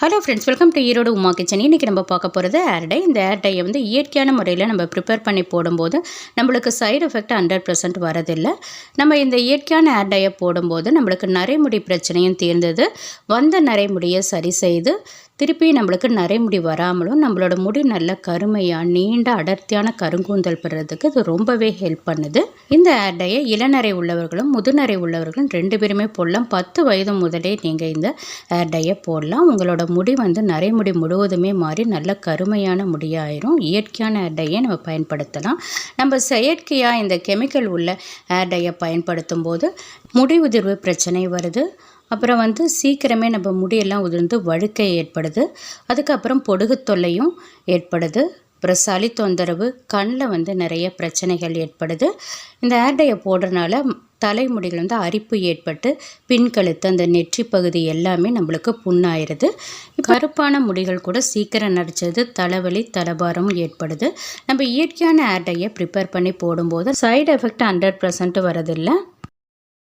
Hello friends welcome to Erode Uma kitchen இன்றைக்கி நம்ம பார்க்க போகிறது ஏர் டை இந்த ஏர்டையை வந்து இயற்கையான முறையில் நம்ம ப்ரிப்பேர் பண்ணி போடும்போது நம்மளுக்கு சைடு எஃபெக்ட் ஹண்ட்ரட் பர்சன்ட் வரதில்லை. நம்ம இந்த இயற்கையான ஏர் டையை போடும்போது நம்மளுக்கு நரைமுடி பிரச்சனையும் தீர்ந்தது. வந்த நரைமுடியை சரி செய்து திருப்பி நம்மளுக்கு நரைமுடி வராமலும் நம்மளோட முடி நல்ல கருமையாக நீண்ட அடர்த்தியான கருங்கூந்தல் பெறதுக்கு இது ரொம்பவே ஹெல்ப் பண்ணுது. இந்த ஏர் டையை இளநரை உள்ளவர்களும் முதுநரை உள்ளவர்களும் ரெண்டு பேருமே போடலாம். பத்து வயது முதலே நீங்கள் இந்த ஏர் டையை போடலாம். உங்களோட முடி வந்து நரைமுடி முழுவதுமே மாறி நல்ல கருமையான முடியாயிரும். இயற்கையான ஏர் டையை நம்ம பயன்படுத்தலாம். நம்ம செயற்கையாக இந்த கெமிக்கல் உள்ள ஏர் டையை பயன்படுத்தும் போது முடி உதிர்வு பிரச்சனை வருது. அப்புறம் வந்து சீக்கிரமே நம்ம முடியெல்லாம் உதிர்ந்து வழுக்கை ஏற்படுது. அதுக்கப்புறம் பொடுகு தொல்லையும் ஏற்படுது. அப்புறம் சளி தொந்தரவு கண்ணில் வந்து நிறைய பிரச்சனைகள் ஏற்படுது. இந்த ஏர்டையை போடுறனால தலைமுடிகள் வந்து அரிப்பு ஏற்பட்டு பின்கழுத்து அந்த நெற்றி பகுதி எல்லாமே நம்மளுக்கு புண்ணாயிருது. கருப்பான முடிகள் கூட சீக்கிரம் நடிச்சது தலைவலி தலைபாரமும் ஏற்படுது. நம்ம இயற்கையான ஏர்டையை ப்ரிப்பேர் பண்ணி போடும்போது சைடு எஃபெக்ட் ஹண்ட்ரட் பர்சன்ட் வரதில்லை.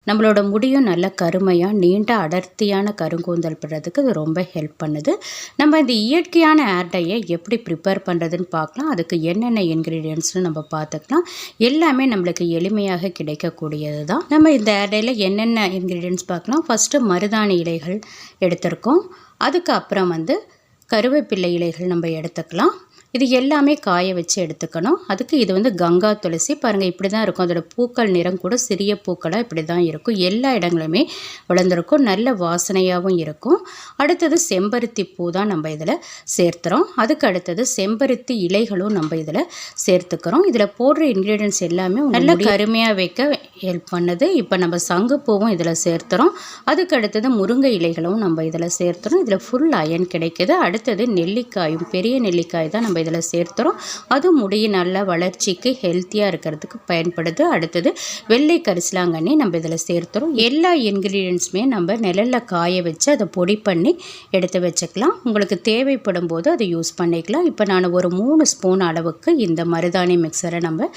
நம்மளோட முடியும் நல்ல கருமையாக நீண்ட அடர்த்தியான கருங்கூந்தல் பெறதுக்கு இது ரொம்ப ஹெல்ப் பண்ணுது. நம்ம இந்த இயற்கையான ஏர்டையை எப்படி ப்ரிப்பேர் பண்ணுறதுன்னு பார்க்கலாம். அதுக்கு என்னென்ன இன்க்ரீடியன்ட்ஸ்னு நம்ம பார்த்துக்கலாம். எல்லாமே நம்மளுக்கு எளிமையாக கிடைக்கக்கூடியது தான் நம்ம இந்த ஏர்டையில் என்னென்ன இன்க்ரீடியன்ட்ஸ் பார்க்கலாம். ஃபஸ்ட்டு மருதாணி இலைகள் எடுத்திருக்கோம். அதுக்கப்புறம் வந்து கருவேப்பிள்ளை இலைகள் நம்ம எடுத்துக்கலாம். இது எல்லாமே காய வச்சு எடுத்துக்கணும். அதுக்கு இது வந்து கங்கா துளசி. பாருங்கள் இப்படி தான் இருக்கும். அதோட பூக்கள் நிறம் கூட சிறிய பூக்களாக இப்படி தான் இருக்கும். எல்லா இடங்களுமே வளர்ந்துருக்கும். நல்ல வாசனையாகவும் இருக்கும். அடுத்தது செம்பருத்தி பூ தான் நம்ம இதில் சேர்த்துறோம். அதுக்கு அடுத்தது செம்பருத்தி இலைகளும் நம்ம இதில் சேர்த்துக்கிறோம். இதில் போடுற இன்க்ரீடியன்ஸ் எல்லாமே நல்ல கருமையாக வைக்க ஹெல்ப் பண்ணுது. இப்போ நம்ம சங்கு பூவும் இதில் சேர்த்துறோம். அதுக்கு அடுத்தது முருங்கை இலைகளும் நம்ம இதில் சேர்த்துறோம். இதில் ஃபுல் அயன் கிடைக்குது. அடுத்தது நெல்லிக்காயும் பெரிய நெல்லிக்காய் தான் நம்ம இதில் சேர்த்துறோம். அது முடி நல்ல வளர்ச்சிக்கு ஹெல்த்தியாக இருக்கிறதுக்கு பயன்படுது. அடுத்தது வெள்ளை கரிசலாங்கண்ணி நம்ம இதில் சேர்த்துறோம். எல்லா இன்க்ரீடியன்ஸுமே நம்ம நிழலில் காய வச்சு அதை பொடி பண்ணி எடுத்து வச்சுக்கலாம். உங்களுக்கு தேவைப்படும் போது அதை யூஸ் பண்ணிக்கலாம். இப்போ நான் ஒரு மூணு ஸ்பூன் அளவுக்கு இந்த மருதாணி மிக்சரை நம்ம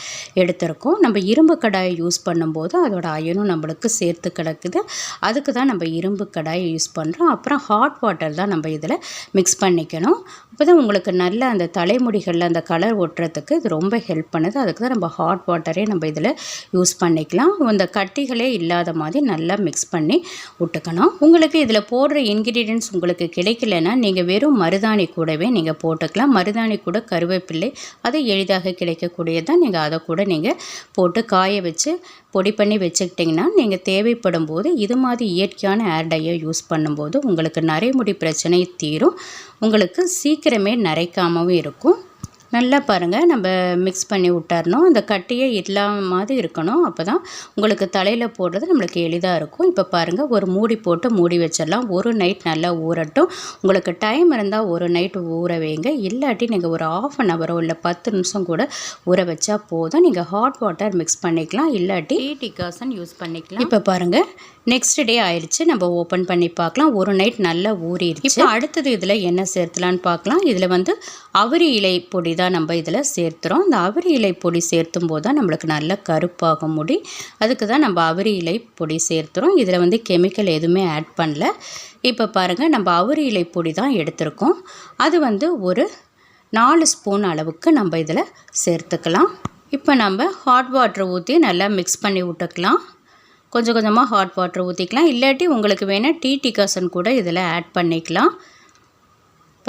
எடுத்திருக்கோம். நம்ம இரும்பு கடாயை யூஸ் பண்ணும்போது அதோட அயனும் நம்மளுக்கு சேர்த்து கிடக்குது. அதுக்கு தான் நம்ம இரும்பு கடாயை யூஸ் பண்ணுறோம் அப்புறம் ஹாட் வாட்டர் தான் நம்ம இதில் மிக்ஸ் பண்ணிக்கணும். அப்போ தான் உங்களுக்கு நல்ல அந்த தலைமுடிகளில் அந்த கலர் ஒட்டுறதுக்கு இது ரொம்ப ஹெல்ப் பண்ணுது. அதுக்கு தான் நம்ம ஹாட் வாட்டரே நம்ம இதில் யூஸ் பண்ணிக்கலாம். அந்த கட்டிகளே இல்லாத மாதிரி நல்லா மிக்ஸ் பண்ணி விட்டுக்கணும். உங்களுக்கு இதில் போடுற இன்க்ரீடியன்ஸ் உங்களுக்கு கிடைக்கலன்னா நீங்கள் வெறும் மருதாணி கூடவே நீங்கள் போட்டுக்கலாம். மருதாணி கூட கருவேப்பிள்ளை அது எளிதாக கிடைக்கக்கூடியதான் நீங்கள் அதை கூட நீங்கள் போட்டு காய வச்சு பொடி பண்ணி வச்சுக்கிட்டிங்கன்னா நீங்கள் தேவைப்படும் போது இது மாதிரி இயற்கையான ஏர் டையை யூஸ் பண்ணும்போது உங்களுக்கு நரைமுடி பிரச்சனை தீரும். உங்களுக்கு சீக்கிரமே நரைக்காமவும் இருக்கும். நல்லா பாருங்கள் நம்ம மிக்ஸ் பண்ணி விட்டுறணும். அந்த கட்டியே இல்லாம மாதிரி இருக்கணும். அப்போ தான் உங்களுக்கு தலையில் போடுறது நம்மளுக்கு எளிதாக இருக்கும். இப்போ பாருங்கள் ஒரு மூடி போட்டு மூடி வச்சிடலாம். ஒரு நைட் நல்லா ஊறட்டும். உங்களுக்கு டைம் இருந்தால் ஒரு நைட் ஊற வைங்க. இல்லாட்டி நீங்கள் ஒரு ஆஃப் அன் ஹவரோ இல்லை பத்து நிமிஷம் கூட ஊற வச்சா போதும். நீங்கள் ஹாட் வாட்டர் மிக்ஸ் பண்ணிக்கலாம். இல்லாட்டி டீ டிகாசன் யூஸ் பண்ணிக்கலாம். இப்போ பாருங்கள் நெக்ஸ்ட் டே ஆயிடுச்சு. நம்ம ஓப்பன் பண்ணி பார்க்கலாம். ஒரு நைட் நல்லா ஊறிடுச்சு. இப்போ அடுத்தது இதில் என்ன சேர்த்துலான்னு பார்க்கலாம். இதில் வந்து அவரி இலை பொடி தான் நம்ம இதில் சேர்த்துறோம். இந்த அவரி இலை பொடி சேர்த்தும் போது தான் நம்மளுக்கு நல்ல கருப்பாக முடி. அதுக்கு தான் நம்ம அவரி இலை பொடி சேர்த்துறோம். இதில் வந்து கெமிக்கல் எதுவுமே ஆட் பண்ணல. இப்போ பாருங்கள் நம்ம அவரி இலை பொடி தான் எடுத்திருக்கோம். அது வந்து ஒரு நாலு ஸ்பூன் அளவுக்கு நம்ம இதில் சேர்த்துக்கலாம். இப்போ நம்ம ஹாட் வாட்டர் ஊற்றி நல்லா மிக்ஸ் பண்ணி விட்டுக்கலாம். கொஞ்சம் கொஞ்சமாக ஹாட் வாட்டர் ஊற்றிக்கலாம் இல்லாட்டி உங்களுக்கு வேணால் டீ டிகாசன் கூட இதில் ஆட் பண்ணிக்கலாம்.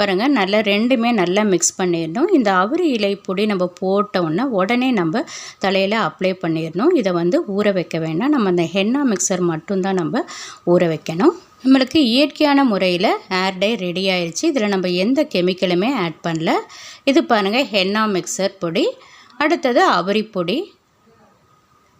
பாருங்கள் நல்லா ரெண்டுமே நல்லா மிக்ஸ் பண்ணிடணும். இந்த அவரி இலை பொடி நம்ம போட்டோன்னா உடனே நம்ம தலையில் அப்ளை பண்ணிடணும். இதை வந்து ஊற வைக்க வேண்டாம். நம்ம அந்த ஹென்னா மிக்சர் மட்டும்தான் நம்ம ஊற வைக்கணும். நம்மளுக்கு இயற்கையான முறையில் ஹேர் டை ரெடி ஆயிடுச்சு இதில் நம்ம எந்த கெமிக்கலுமே ஆட் பண்ணல. இது பாருங்கள் ஹென்னா மிக்சர் பொடி. அடுத்தது அவரி பொடி.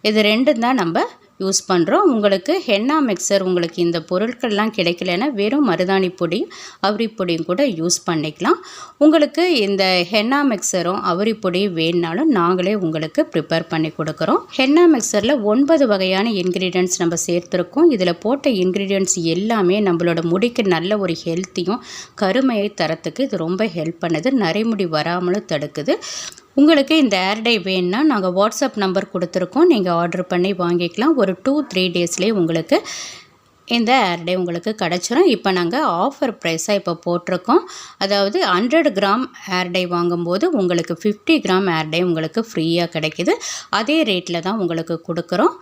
இது ரெண்டும் தான் நம்ம யூஸ் பண்ணுறோம் உங்களுக்கு ஹென்னா மிக்சர் உங்களுக்கு இந்த பொருட்கள்லாம் கிடைக்கலன்னா வெறும் மருதாணி பொடியும் அவரி பொடியும் கூட யூஸ் பண்ணிக்கலாம். உங்களுக்கு இந்த ஹென்னா மிக்சரும் அவரி பொடியும் வேணுனாலும் நாங்களே உங்களுக்கு ப்ரிப்பேர் பண்ணி கொடுக்குறோம். ஹென்னா மிக்சரில் ஒன்பது வகையான இன்க்ரீடியன்ட்ஸ் நம்ம சேர்த்துருக்கோம். இதில் போட்ட இன்க்ரீடியன்ட்ஸ் எல்லாமே நம்மளோட முடிக்கு நல்ல ஒரு ஹெல்த்தியும் கருமையை தரத்துக்கு இது ரொம்ப ஹெல்ப் பண்ணுது. நரைமுடி வராமலும் தடுக்குது. உங்களுக்கு இந்த ஏர்டை வேணுன்னா நாங்கள் வாட்ஸ்அப் நம்பர் கொடுத்துருக்கோம். நீங்கள் ஆர்டர் பண்ணி வாங்கிக்கலாம். ஒரு டூ த்ரீ டேஸ்லேயே உங்களுக்கு இந்த ஏர்டே உங்களுக்கு கிடச்சிரும். இப்போ நாங்கள் ஆஃபர் ப்ரைஸாக இப்போ போட்டிருக்கோம். அதாவது ஹண்ட்ரட் கிராம் ஏர் டை வாங்கும்போது உங்களுக்கு ஃபிஃப்டி கிராம் ஏர்டே உங்களுக்கு ஃப்ரீயாக கிடைக்கிது. அதே ரேட்டில் தான் உங்களுக்கு கொடுக்குறோம்.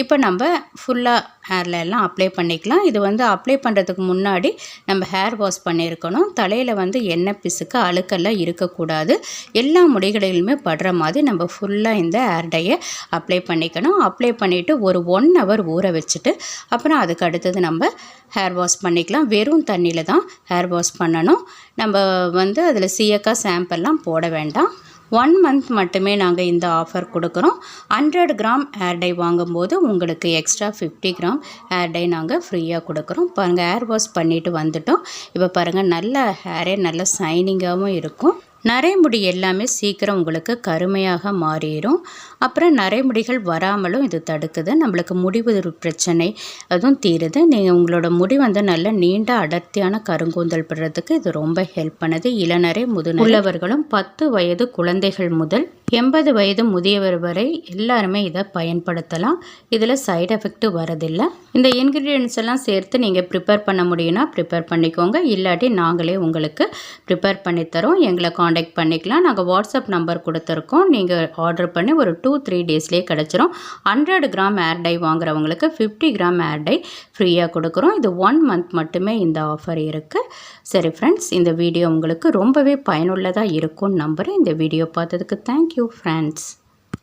இப்போ நம்ம ஃபுல்லாக ஹேரில் எல்லாம் அப்ளை பண்ணிக்கலாம். இது வந்து அப்ளை பண்ணுறதுக்கு முன்னாடி நம்ம ஹேர் வாஷ் பண்ணியிருக்கணும். தலையில் வந்து எண்ணெய் பிசுக்கு அழுக்கெல்லாம் இருக்கக்கூடாது. எல்லா முடிகளிலுமே படுற மாதிரி நம்ம ஃபுல்லாக இந்த ஹேர் டையை அப்ளை பண்ணிக்கணும். அப்ளை பண்ணிவிட்டு ஒரு ஒன் ஹவர் ஊற வச்சுட்டு அப்புறம் அதுக்கு அடுத்தது நம்ம ஹேர் வாஷ் பண்ணிக்கலாம். வெறும் தண்ணியில் தான் ஹேர் வாஷ் பண்ணணும். நம்ம வந்து அதில் சீயக்காய் ஷாம்பெல்லாம் போட வேண்டாம். ஒன் மந்த் மட்டுமே நாங்கள் இந்த ஆஃபர் கொடுக்குறோம். ஹண்ட்ரட் கிராம் ஏர்டை வாங்கும்போது உங்களுக்கு எக்ஸ்ட்ரா ஃபிஃப்டி கிராம் ஏர்டை நாங்கள் ஃப்ரீயாக கொடுக்குறோம். பாருங்கள் ஏர் வாஷ் பண்ணிவிட்டு வந்துட்டோம். இப்போ பாருங்கள் நல்ல ஹேரே நல்ல சைனிங்காகவும் இருக்கும். நரைமுடி எல்லாமே சீக்கிரம் உங்களுக்கு கருமையாக மாறிடும் அப்புறம் நரைமுடிகள் வராமலும் இது தடுக்குது. நம்மளுக்கு முடிவு பிரச்சனை அதுவும் தீருது. நீங்கள் உங்களோட முடி வந்து நல்ல நீண்ட அடர்த்தியான கருங்கூந்தல் பெறதுக்கு இது ரொம்ப ஹெல்ப் பண்ணுது. இளநரை முது உள்ளவர்களும் பத்து வயது குழந்தைகள் முதல் எண்பது வயது முதியவர் வரை எல்லாருமே இதை பயன்படுத்தலாம். இதில் சைடு எஃபெக்ட் வரதில்லை. இந்த இன்க்ரீடியன்ஸ் எல்லாம் சேர்த்து நீங்கள் ப்ரிப்பேர் பண்ண முடியும்னா ப்ரிப்பேர் பண்ணிக்கோங்க. இல்லாட்டி நாங்களே உங்களுக்கு ப்ரிப்பேர் பண்ணித்தரோம் எங்களை காண்டாக்ட் பண்ணிக்கலாம். நாங்கள் வாட்ஸ்அப் நம்பர் கொடுத்துருக்கோம். நீங்கள் ஆர்டர் பண்ணி ஒரு டூ த்ரீ டேஸ்லேயே கிடச்சிரும். ஹண்ட்ரட் கிராம் ஏர் டை வாங்குறவங்களுக்கு ஃபிஃப்டி கிராம் ஏர் டை ஃப்ரீயாக கொடுக்குறோம். இது ஒன் மந்த் மட்டுமே இந்த ஆஃபர் இருக்குது சரி ஃப்ரெண்ட்ஸ் இந்த வீடியோ உங்களுக்கு ரொம்பவே பயனுள்ளதாக இருக்கும்னு நம்புகிறேன் இந்த வீடியோ பார்த்ததுக்கு தேங்க்யூ friends.